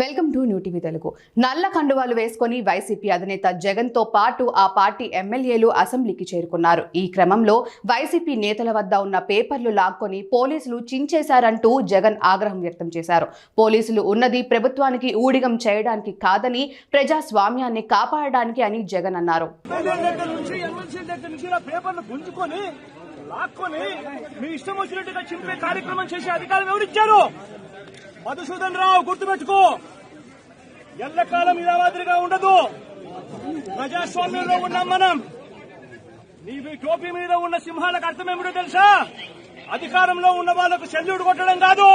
Welcome to new TV Telugu. నల్ల కండువాలు వేసుకొని వైసీపీ అధినేత జగన్తో పాటు ఆ పార్టీ ఎమ్మెల్యేలు అసెంబ్లీకి చేరుకున్నారు. ఈ క్రమంలో వైసీపీ నేతల వద్ద ఉన్న పేపర్లు లాక్కొని పోలీసులు చించేశారంటూ జగన్ ఆగ్రహం వ్యక్తం చేశారు. పోలీసులు ఉన్నది ప్రభుత్వానికి ఊడిగం చేయడానికి కాదని ప్రజాస్వామ్యాన్ని కాపాడడానికి అని జగన్ అన్నారు. లాక్కొని మీ ఇష్టం వచ్చినట్టుగా చింపే కార్యక్రమం చేసే అధికారం ఎవరిచ్చారు? మధుసూదన్ రావు గుర్తుపెట్టుకో. ఎల్లకాలం ఇలా మాదిరిగా ఉండదు. ప్రజాస్వామ్యంలో ఉన్నాం మనం నీ మీ టోపీ మీద ఉన్న సింహాలకు అర్థం తెలుసా? అధికారంలో ఉన్న వాళ్ళకు శల్యుడు కొట్టడం కాదు.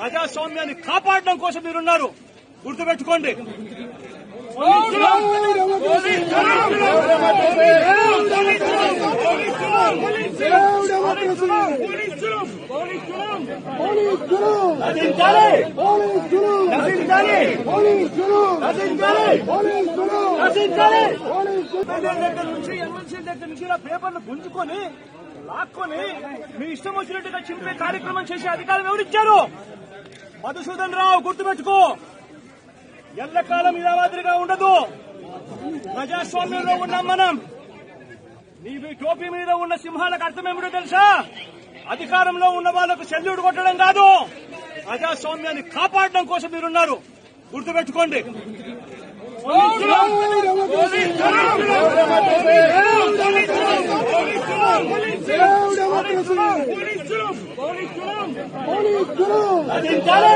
ప్రజాస్వామ్యాన్ని కాపాడడం కోసం మీరున్నారు. గుర్తుపెట్టుకోండి నశించాలి నశించాలి నశించాలి నశించాలి ఎమ్మెల్యే దగ్గర నుంచి ఎమ్మెల్సీ దగ్గర నుంచి ఇలా పేపర్లు గుంజుకొని లాక్కొని మీ ఇష్టం వచ్చినట్టుగా చింపే కార్యక్రమం చేసే అధికారం ఎవరిచ్చారు మధుసూదన్ రావు గుర్తుపెట్టుకో ఎల్లకాలం ఇలా మాదిరిగా ఉండదు ప్రజాస్వామ్యంలో ఉన్నాం మనం నీ టోపీ మీద ఉన్న సింహాలకు అర్థం ఏమిటో తెలుసా? అధికారంలో ఉన్న వాళ్ళకు శల్యుడు కొట్టడం కాదు. ప్రజాస్వామ్యాన్ని కాపాడడం కోసం మీరున్నారు. గుర్తుపెట్టుకోండి. నశించాలి!